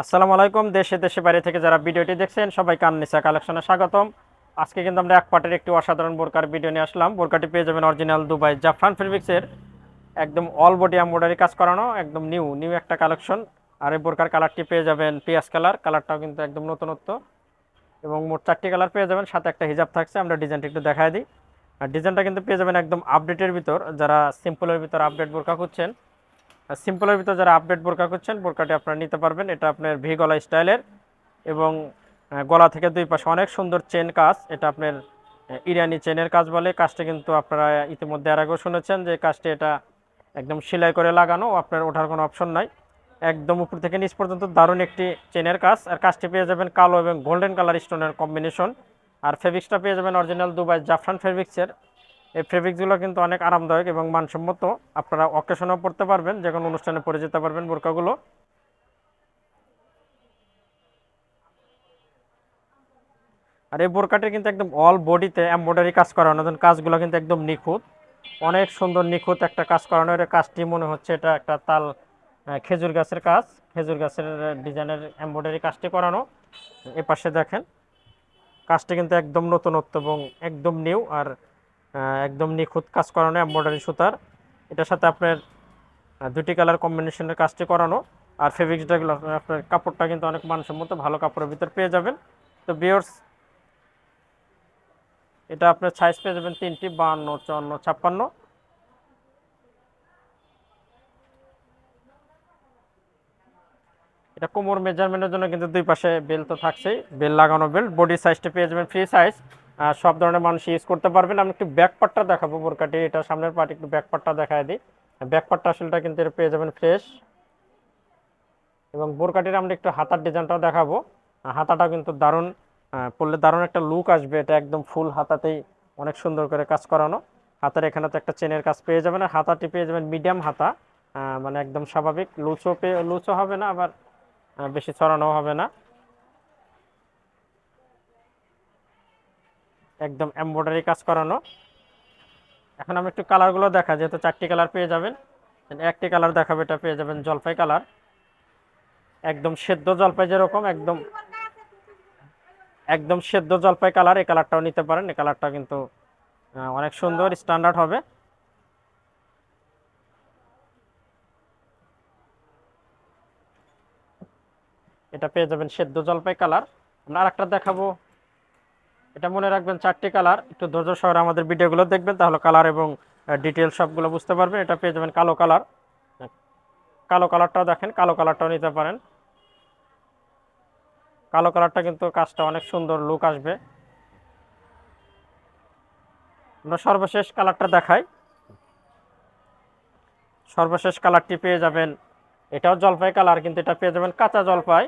আসসালামু আলাইকুম, দেশে দেশে বাইরে থেকে যারা ভিডিওটি দেখছেন, সবাইকে আননিসা কালেকশনে স্বাগতম। আজকে কিন্তু আমরা এক পাটের একটি অসাধারণ বোরকার ভিডিও নিয়ে আসলাম। বোরকাটি পেয়ে যাবেন অরিজিনাল দুবাই জাফরান ফেব্রিক্সের একদম অল বডি এমব্রয়ডারি কাজ করানো, একদম নিউ নিউ একটা কালেকশন। আর এই বোরকার কালারটি পেয়ে যাবেন পিয়াজ কালার, কালারটাও কিন্তু একদম নতুনত্ব। এবং মোট চারটি কালার পেয়ে যাবেন, সাথে একটা হিজাব থাকছে, আমরা ডিজাইনটা একটু দেখাই দিই। আর ডিজাইনটা কিন্তু পেয়ে যাবেন একদম আপডেটের ভিতর, যারা সিম্পলের ভিতর আপডেট বোরকা খুঁজছেন সিম্পলের ভিতরে যারা আপডেট বোরকা করছেন বোরকাটি আপনারা নিতে পারবেন। এটা আপনার ভি গলা স্টাইলের এবং গলা থেকে দুই পাশে অনেক সুন্দর চেন কাজ। এটা আপনার ইরানি চেনের কাজ বলে। কাজটা কিন্তু আপনারা ইতিমধ্যে আর আগেও শুনেছেন যে কাজটি এটা একদম সেলাই করে লাগানো। আপনার ওঠার কোনো অপশন নাই। একদম উপর থেকে নিচ পর্যন্ত দারুণ একটি চেনের কাজ। আর কাজটি পেয়ে যাবেন কালো এবং গোল্ডেন কালার স্টোনের কম্বিনেশন আর ফেব্রিক্সটা পেয়ে যাবেন অরিজিনাল দুবাই জাফরান ফেব্রিক্সের এই ফেব্রিকগুলো কিন্তু অনেক আরামদায়ক এবং মানসম্মত। আপনারা অকেশনেও পড়তে পারবেন, যে কোনো অনুষ্ঠানে পরে যেতে পারবেন বোরকাগুলো। আর এই বোরকাটির কিন্তু একদম অল বডিতে এমব্রয়ডারি কাজ করানো কাজগুলো কিন্তু একদম নিখুঁত। অনেক সুন্দর নিখুঁত একটা কাজ করানো এর কাজটি মনে হচ্ছে এটা একটা তাল খেজুর গাছের কাজ, খেজুর গাছের ডিজাইনের এমব্রয়ডারি কাজটি করানো। এ পাশে দেখেন, কাজটি কিন্তু একদম নতুনত্ব এবং একদম নিউ আর একদম নিখুঁত কাজ করানো এমব্রয়ডারি সুতার। এটার সাথে আপনার দুটি কালার কম্বিনেশনের কাজটি করানো। আর ফেব্রিক্সটা আপনার কাপড়টা কিন্তু অনেক মানসম্মত, ভালো কাপড়ের ভিতর পেয়ে যাবেন। তো বিয়ার্স এটা আপনার সাইজ পেয়ে যাবেন তিনটি, বাহান্ন, চুয়ান্ন, ছাপ্পান্ন। এটা কোমর মেজারমেন্টের জন্য কিন্তু দুই পাশে বেল তো থাকছেই। বেল লাগানো বেল্ট বডি সাইজটা পেয়ে যাবেন ফ্রি সাইজ সব ধরনের মানুষ ইউজ করতে পারবেন। আমি একটু ব্যাক পার্টটা দেখাবো বোরকাটি। এটা সামনের পার্ট একটু ব্যাক পার্টটা দেখায় দিই। ব্যাক পার্টটা আসলটা কিন্তু এটা পেয়ে যাবেন ফ্রেশ এবং বোরকাটির আমরা একটু হাতার ডিজাইনটাও দেখাবো। আহ, হাতাটা কিন্তু দারুণ পড়লে দারুণ একটা লুক আসবে। এটা একদম ফুল হাতাতেই অনেক সুন্দর করে কাজ করানো। হাতার এখানে তো একটা চেনের কাজ পেয়ে যাবেন। আর হাতাটি পেয়ে যাবেন মিডিয়াম হাতা। মানে একদম স্বাভাবিক। লুচো পেয়ে লুচো হবে না আবার বেশি ছড়ানো হবে না। একদম এমব্রয়ডারি কাজ করানো। এখন আমি একটু কালারগুলো দেখা যেহেতু চারটি কালার পেয়ে যাবেন। একটি কালার দেখাবে, এটা পেয়ে যাবেন জলপাই কালার একদম সেদ্ধ জলপাই যেরকম, একদম একদম সেদ্ধ জলপাই কালার এই কালারটাও নিতে পারেন। এই কালারটা কিন্তু অনেক সুন্দর স্ট্যান্ডার্ড হবে। এটা পেয়ে যাবেন সেদ্ধ জলপাই কালার আমরা আরেকটা দেখাবো। এটা মনে রাখবেন চারটি কালার। একটু ধৈর্য সহকারে আমাদের ভিডিওগুলো দেখবেন, তাহলে কালার এবং ডিটেল সবগুলো বুঝতে পারবেন। এটা পেয়ে যাবেন কালো কালার। কালো কালারটাও দেখেন, কালো কালারটাও নিতে পারেন। কালো কালারটা কিন্তু কাজটা অনেক সুন্দর লুক আসবে। আমরা সর্বশেষ কালারটা দেখাই। সর্বশেষ কালারটি পেয়ে যাবেন, এটাও জলপাই কালার, কিন্তু এটা পেয়ে যাবেন কাঁচা জলপাই।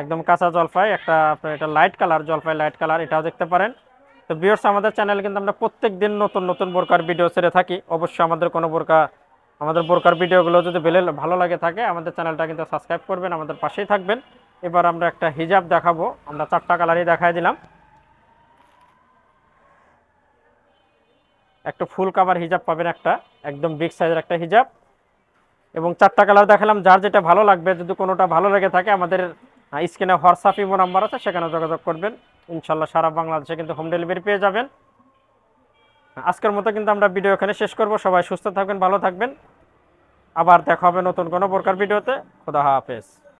একদম কাঁচা জলপাই, একটা আপনার এটা লাইট কালার জলপাই লাইট কালার এটাও দেখতে পারেন। তো বিয়ার্স আমাদের চ্যানেল কিন্তু আমরা প্রত্যেক দিন নতুন নতুন বোরকার ভিডিও ছেড়ে থাকি। অবশ্যই আমাদের কোনো বোরকা, আমাদের বোরকার ভিডিওগুলো যদি বেলে ভালো লাগে থাকে, আমাদের চ্যানেলটা কিন্তু সাবস্ক্রাইব করবেন, আমাদের পাশেই থাকবেন। এবার আমরা একটা হিজাব দেখাবো। আমরা চারটা কালারই দেখাই দিলাম। একটা ফুল কাভার হিজাব পাবেন একটা, একদম বিগ সাইজের একটা হিজাব। এবং চারটা কালার দেখালাম, যার যেটা ভালো লাগবে, যদি কোনোটা ভালো লেগে থাকে, আমাদের স্ক্রিনে হোয়াটসঅ্যাপ ইমো নাম্বার আছে, সেখানে যোগাযোগ করবেন। ইনশাল্লাহ সারা বাংলাদেশে কিন্তু হোম ডেলিভারি পেয়ে যাবেন। আজকের মতো কিন্তু আমরা ভিডিও এখানে শেষ করব। সবাই সুস্থ থাকবেন, ভালো থাকবেন। আবার দেখা হবে নতুন কোনো প্রকার ভিডিওতে খোদা হাফেজ।